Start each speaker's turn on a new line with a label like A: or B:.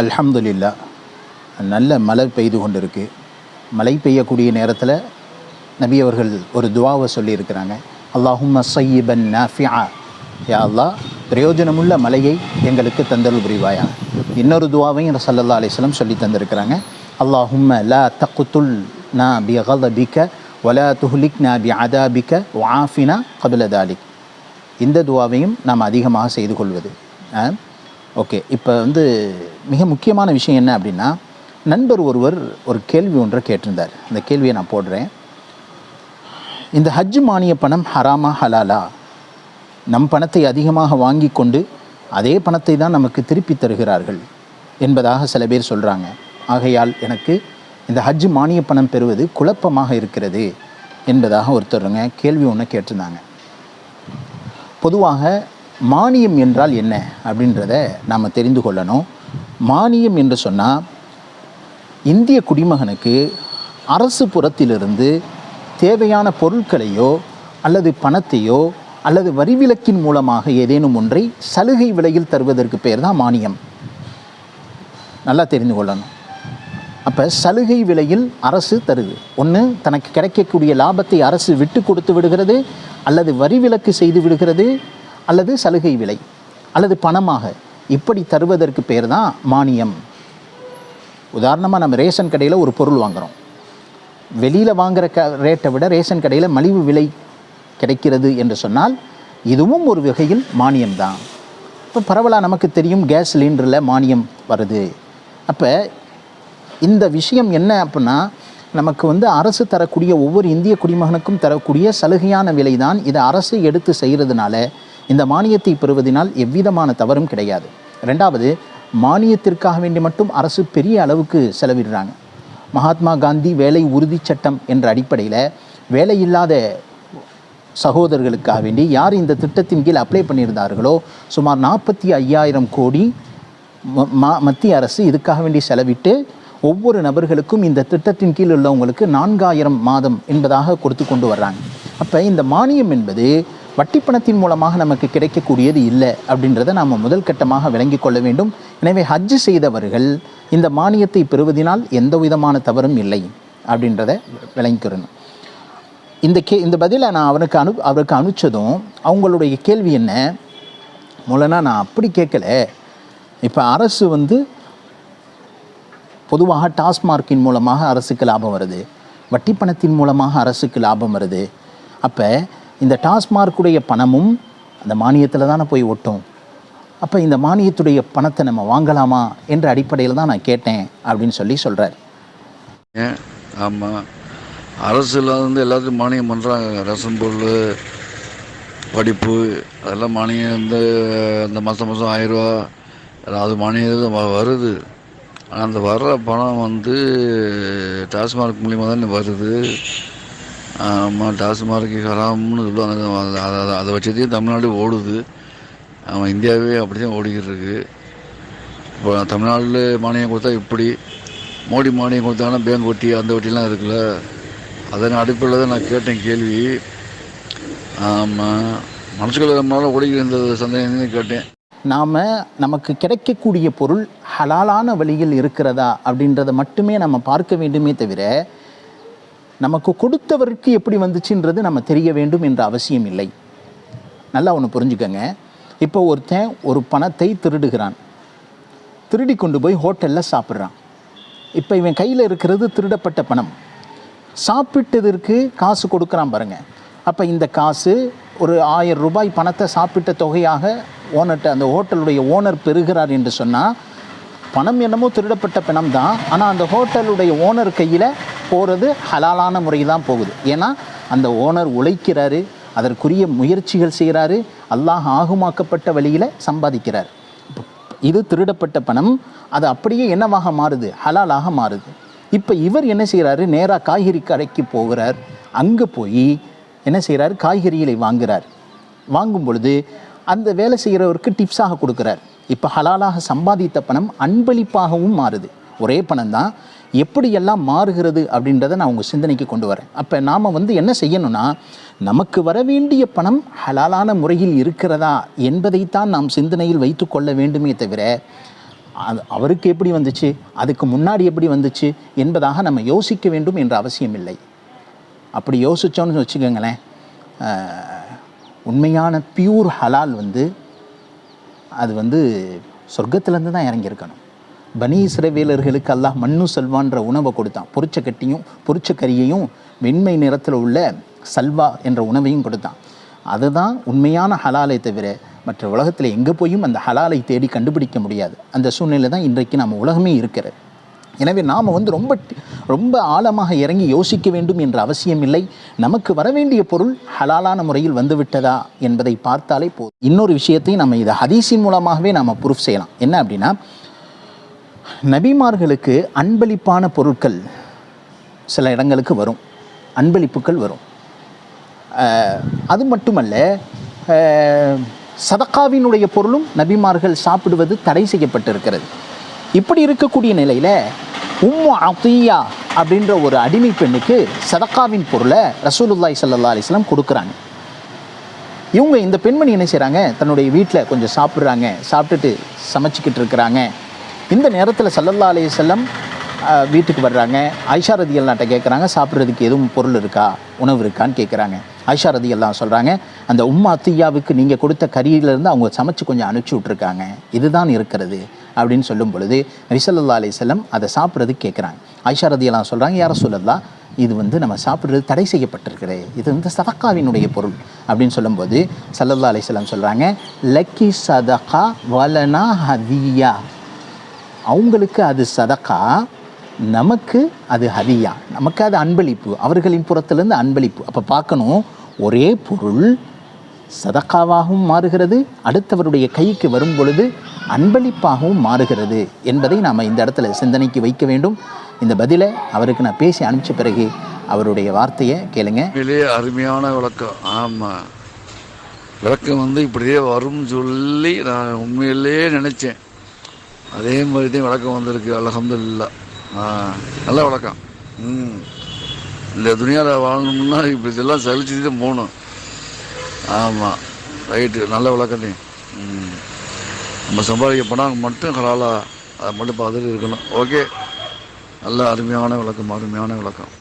A: அல்ஹம்துலில்லா நல்ல மழை பெய்து கொண்டிருக்கு. மழை பெய்யக்கூடிய நேரத்தில் நபி அவர்கள் ஒரு துவாவை சொல்லியிருக்கிறாங்க. அல்லாஹும் சையிபன் நாஃபியா யா அல்லா பிரயோஜனமுள்ள மலையை எங்களுக்கு தந்தல் புரிவாயா? இன்னொரு துவாவையும் சல்லல்லா அலிஸ்லம் சொல்லி தந்திருக்கிறாங்க. அல்லாஹும் லா தக்குத்துல் நா பி பிக ஒலா துஹ்லிக் நா பி அதாபிக்க வாஃபினா கபிலதாலிக் இந்த துவாவையும் நாம் அதிகமாக செய்து கொள்வது. ஓகே இப்போ வந்து மிக முக்கியமான விஷயம் என்ன அப்படின்னா நண்பர் ஒருவர் ஒரு கேள்வி ஒன்றை கேட்டிருந்தார். அந்த கேள்வியை நான் போடுறேன். இந்த ஹஜ் மானிய பணம் ஹராமா ஹலாலா? நம் பணத்தை அதிகமாக வாங்கி கொண்டு அதே பணத்தை தான் நமக்கு திருப்பி தருகிறார்கள் என்பதாக சில பேர் சொல்கிறாங்க ஆகையால் எனக்கு இந்த ஹஜ் மானிய பணம் பெறுவது குழப்பமாக இருக்கிறது என்பதாக ஒருத்தருங்க கேள்வி ஒன்று கேட்டிருந்தாங்க. பொதுவாக மானியம் என்றால் என்ன அப்படின்றத நாம் தெரிந்து கொள்ளணும். மானியம் என்று சொன்னால் இந்திய குடிமகனுக்கு அரசு புறத்திலிருந்து தேவையான பொருட்களையோ அல்லது பணத்தையோ அல்லது வரிவிலக்கின் மூலமாக ஏதேனும் ஒன்றை சலுகை விலையில் தருவதற்கு பேர் தான் மானியம். நல்லா தெரிந்து கொள்ளணும். அப்போ சலுகை விலையில் அரசு தருது. ஒன்று தனக்கு கிடைக்கக்கூடிய லாபத்தை அரசு விட்டு கொடுத்து விடுகிறது அல்லது வரி விலக்கு செய்து விடுகிறது அல்லது சலுகை விலை அல்லது பணமாக இப்படி தருவதற்கு பேர் தான் மானியம். உதாரணமாக நம்ம ரேஷன் கடையில் ஒரு பொருள் வாங்குகிறோம் வெளியில் வாங்குகிற க ரேட்டை விட ரேஷன் கடையில் மலிவு விலை கிடைக்கிறது என்று சொன்னால் இதுவும் ஒரு வகையில் மானியம் தான். இப்போ பரவலாக நமக்கு தெரியும் கேஸ் சிலிண்டரில் மானியம் வருது. அப்போ இந்த விஷயம் என்ன அப்படின்னா நமக்கு வந்து அரசு தரக்கூடிய ஒவ்வொரு இந்திய குடிமகனுக்கும் தரக்கூடிய சலுகையான விலை தான் இதை அரசு எடுத்து செய்கிறதுனால இந்த மானியத்தை பெறுவதனால் எவ்விதமான தவறும் கிடையாது. ரெண்டாவது மானியத்திற்காக வேண்டி மட்டும் அரசு பெரிய அளவுக்கு செலவிடுறாங்க. மகாத்மா காந்தி வேலை உறுதி சட்டம் என்ற அடிப்படையில் வேலை இல்லாத சகோதரர்களுக்காக வேண்டி யார் இந்த திட்டத்தின் கீழ் அப்ளை பண்ணியிருந்தார்களோ சுமார் நாற்பத்தி ஐயாயிரம் கோடி ம- மத்திய அரசு இதுக்காக வேண்டி செலவிட்டு ஒவ்வொரு நபர்களுக்கும் இந்த திட்டத்தின் கீழ் உள்ளவங்களுக்கு நான்காயிரம் மாதம் என்பதாக கொடுத்து கொண்டு வர்றாங்க. அப்போ இந்த மானியம் என்பது வட்டி பணத்தின் மூலமாக நமக்கு கிடைக்கக்கூடியது இல்லை அப்படின்றத நாம் முதல் கட்டமாக விளங்கிக் கொள்ள வேண்டும். எனவே ஹஜ் செய்தவர்கள் இந்த மானியத்தை பெறுவதனால் எந்த விதமான தவறும் இல்லை அப்படின்றத விளங்கிக்கிறணும் இந்த கே இந்த பதிலை நான் அவனுக்கு அனு அவருக்கு அனுப்பிச்சதும் அவங்களுடைய கேள்வி என்ன? மூலனா நான் அப்படி கேட்கல. இப்போ அரசு வந்து பொதுவாக டாஸ்மார்க்கின் மூலமாக அரசுக்கு லாபம் வருது. வட்டி பணத்தின் மூலமாக அரசுக்கு லாபம் வருது. அப்போ இந்த டாஸ்மார்க்குடைய பணமும் அந்த மானியத்தில் தானே போய் ஒட்டும். அப்போ இந்த மானியத்துடைய பணத்தை நம்ம வாங்கலாமா என்ற அடிப்படையில் தான் நான் கேட்டேன் அப்படின்னு சொல்லி சொல்கிறார்
B: ஆமாம் அரசில் வந்து எல்லாத்தையும் மானியம் பண்ணுறாங்க ரசம் பொருள் படிப்பு அதெல்லாம் மானியம் வந்து இந்த மாதம் மாதம் ஆயிரரூவா அது மானியம் வ- வருது. அந்த வர்ற பணம் வந்து டாஸ்மார்க் மூலியமாக தானே வருது. ஆமாம் டாஸ்மார்க்கு ஹராம்னு சொல்லுவாங்க. அதை- அதை அதை வச்சதையும் தமிழ்நாடு ஓடுது. ஆமாம் இந்தியாவே அப்படி தான் ஓடிக்கிட்டு இருக்கு இப்போ தமிழ்நாட்டில் மானியம் கொடுத்தா இப்படி. மோடி மானியம் கொடுத்தாங்கன்னா பேங்க் வட்டி அந்த வட்டிலாம் இருக்குல்ல. அதன் அடிப்படையில் தான் நான் கேட்டேன் கேள்வி. ஆமாம் மனசுக்குள்ள நம்மளால ஓடிக்கிட்டு இருந்தது சந்தேகம் கேட்டேன்.
A: நாம் நமக்கு கிடைக்கக்கூடிய பொருள் ஹலாலான வழியில் இருக்கிறதா அப்படின்றத மட்டுமே நம்ம பார்க்க வேண்டுமே தவிர நமக்கு கொடுத்தவருக்கு எப்படி வந்துச்சுன்றது நம்ம தெரிய வேண்டும் என்ற அவசியம் இல்லை. நல்லா ஒன்று புரிஞ்சுக்கங்க. இப்போ ஒருத்தன் ஒரு பணத்தை திருடுகிறான். திருடி கொண்டு போய் ஹோட்டலில் சாப்பிட்றான். இப்போ இவன் கையில் இருக்கிறது திருடப்பட்ட பணம். சாப்பிட்டதற்கு காசு கொடுக்குறான் பாருங்கள் அப்போ இந்த காசு ஒரு ஆயிரம் ரூபாய் பணத்தை சாப்பிட்ட தொகையாக ஓனர்கிட்ட அந்த ஹோட்டலுடைய ஓனர் பெறுகிறார் என்று சொன்னால் பணம் என்னமோ திருடப்பட்ட பணம் தான் ஆனால் அந்த ஹோட்டலுடைய ஓனர் கையில் போகிறது ஹலாலான முறை தான் போகுது. ஏன்னா அந்த ஓனர் உழைக்கிறாரு அதற்குரிய முயற்சிகள் செய்கிறாரு அல்லாஹ் ஆகுமாக்கப்பட்ட வழியில் சம்பாதிக்கிறார். இது திருடப்பட்ட பணம் அது அப்படியே என்னவாக மாறுது? ஹலாலாக மாறுது. இப்போ இவர் என்ன செய்கிறாரு நேராக காய்கறி கடைக்கு போகிறார். அங்கே போய் என்ன செய்கிறார் காய்கறிகளை வாங்குகிறார் வாங்கும் பொழுது அந்த வேலை செய்கிறவருக்கு டிப்ஸாக கொடுக்குறார். இப்போ ஹலாலாக சம்பாதித்த பணம் அன்பளிப்பாகவும் மாறுது. ஒரே பணம் தான் எப்படியெல்லாம் மாறுகிறது அப்படின்றத நான் உங்கள் சிந்தனைக்கு கொண்டு வரேன். அப்போ நாம் வந்து என்ன செய்யணும்னா நமக்கு வர வேண்டிய பணம் ஹலாலான முறையில் இருக்கிறதா என்பதைத்தான் நாம் சிந்தனையில் வைத்து கொள்ள வேண்டுமே தவிர அது அவருக்கு எப்படி வந்துச்சு அதுக்கு முன்னாடி எப்படி வந்துச்சு என்பதாக நம்ம யோசிக்க வேண்டும் என்ற அவசியம் இல்லை அப்படி யோசித்தோன்னு வச்சுக்கோங்களேன் உண்மையான பியூர் ஹலால் வந்து அது வந்து சொர்க்கத்திலேருந்து தான் இறங்கியிருக்கணும். பனி இஸ்ரவேலர்களுக்கு அல்லாஹ் மண்ணு சல்வான்ற உணவை கொடுத்தான். பொரிச்ச கட்டியும் பொரிச்ச கறியையும் வெண்மை நிறத்தில் உள்ள சல்வா என்ற உணவையும் கொடுத்தான். அதுதான் உண்மையான ஹலாலை தவிர மற்ற உலகத்தில் எங்கே போயும் அந்த ஹலாலை தேடி கண்டுபிடிக்க முடியாது. அந்த சூழ்நிலை தான் இன்றைக்கு நம்ம உலகமே இருக்கிறது. எனவே நாம் வந்து ரொம்ப ரொம்ப ஆழமாக இறங்கி யோசிக்க வேண்டும் என்ற அவசியம் இல்லை நமக்கு வர வேண்டிய பொருள் ஹலாலான முறையில் வந்துவிட்டதா என்பதை பார்த்தாலே போதும். இன்னொரு விஷயத்தையும் நம்ம இதை ஹதீஸின் மூலமாகவே நாம் ப்ரூஃப் செய்யலாம். என்ன அப்படின்னா நபிமார்களுக்கு அன்பளிப்பான பொருட்கள் சில இடங்களுக்கு வரும். அன்பளிப்புகள் வரும். அது மட்டுமல்ல சதக்காவினுடைய பொருளும் நபிமார்கள் சாப்பிடுவது தடை செய்யப்பட்டிருக்கிறது. இப்படி இருக்கக்கூடிய நிலையில் உம்மு அத்தியா அப்படின்ற ஒரு அடிமை பெண்ணுக்கு சதக்காவின் பொருளை ரசூலுல்லாய் சல்லா அலிஸ்லாம் கொடுக்குறாங்க. இவங்க இந்த பெண்மணி என்ன செய்கிறாங்க தன்னுடைய வீட்டில் கொஞ்சம் சாப்பிட்றாங்க சாப்பிட்டுட்டு சமைச்சிக்கிட்டு இருக்கிறாங்க. இந்த நேரத்தில் சல்லல்லா அலைஹி வீட்டுக்கு வர்றாங்க. ஐஷா நாட்டை கேட்குறாங்க சாப்பிட்றதுக்கு எதுவும் பொருள் இருக்கா? உணவு இருக்கான்னு கேட்குறாங்க ஐஷா ரதி எல்லாம் சொல்கிறாங்க அந்த உம்மா அத்தியாவுக்கு நீங்கள் கொடுத்த கறியிலேருந்து அவங்க சமைச்சு கொஞ்சம் அனுப்பிச்சி விட்ருக்காங்க இதுதான் இருக்கிறது அப்படின்னு சொல்லும் பொழுது நபிசல்லா அலைஹிஸ்ஸலாம் அதை சாப்பிட்றதுக்கு கேட்குறாங்க. ஐஷா ரதி எல்லாம் சொல்கிறாங்க யார சொல்லலாம் இது வந்து நம்ம சாப்பிட்றது தடை செய்யப்பட்டிருக்கிறது. இது வந்து சதக்காவினுடைய பொருள். அப்படின்னு சொல்லும்போது சல்லல்லா அலிஸ்லாம் சொல்கிறாங்க லக்கி சதகா வலனா ஹதியா. அவங்களுக்கு அது சதக்கா நமக்கு அது ஹதியா. நமக்கு அது அன்பளிப்பு. அவர்களின் புறத்திலிருந்து அன்பளிப்பு. அப்போ பார்க்கணும் ஒரே பொருள் சதக்காவாகவும் மாறுகிறது அடுத்தவருடைய கைக்கு வரும் பொழுது அன்பளிப்பாகவும் மாறுகிறது என்பதை நாம் இந்த இடத்துல சிந்தனைக்கு வைக்க வேண்டும். இந்த பதிலை அவருக்கு நான் பேசி அனுப்பிச்ச பிறகு அவருடைய வார்த்தையை கேளுங்க.
B: உண்மையிலேயே அருமையான விளக்கம். ஆமாம் விளக்கம் வந்து இப்படியே வரும்னு சொல்லி நான் உண்மையிலேயே நினச்சேன். அதே மாதிரி தான் விளக்கம் வந்திருக்கு. அலகம்துல்லா நல்ல வழக்கம். ம். இந்த துணியாவில் வாழணும்னா இப்போ இதெல்லாம் சலிச்சுட்டு தான் போகணும். ஆமாம் ரைட்டு. நல்ல விளக்கம் நீ. ம். நம்ம சம்பாதிக்க போனால் மட்டும் ஹலாலா அதை மட்டும் பார்த்துட்டு இருக்கணும். ஓகே. நல்ல அருமையான விளக்கம் அருமையான விளக்கம்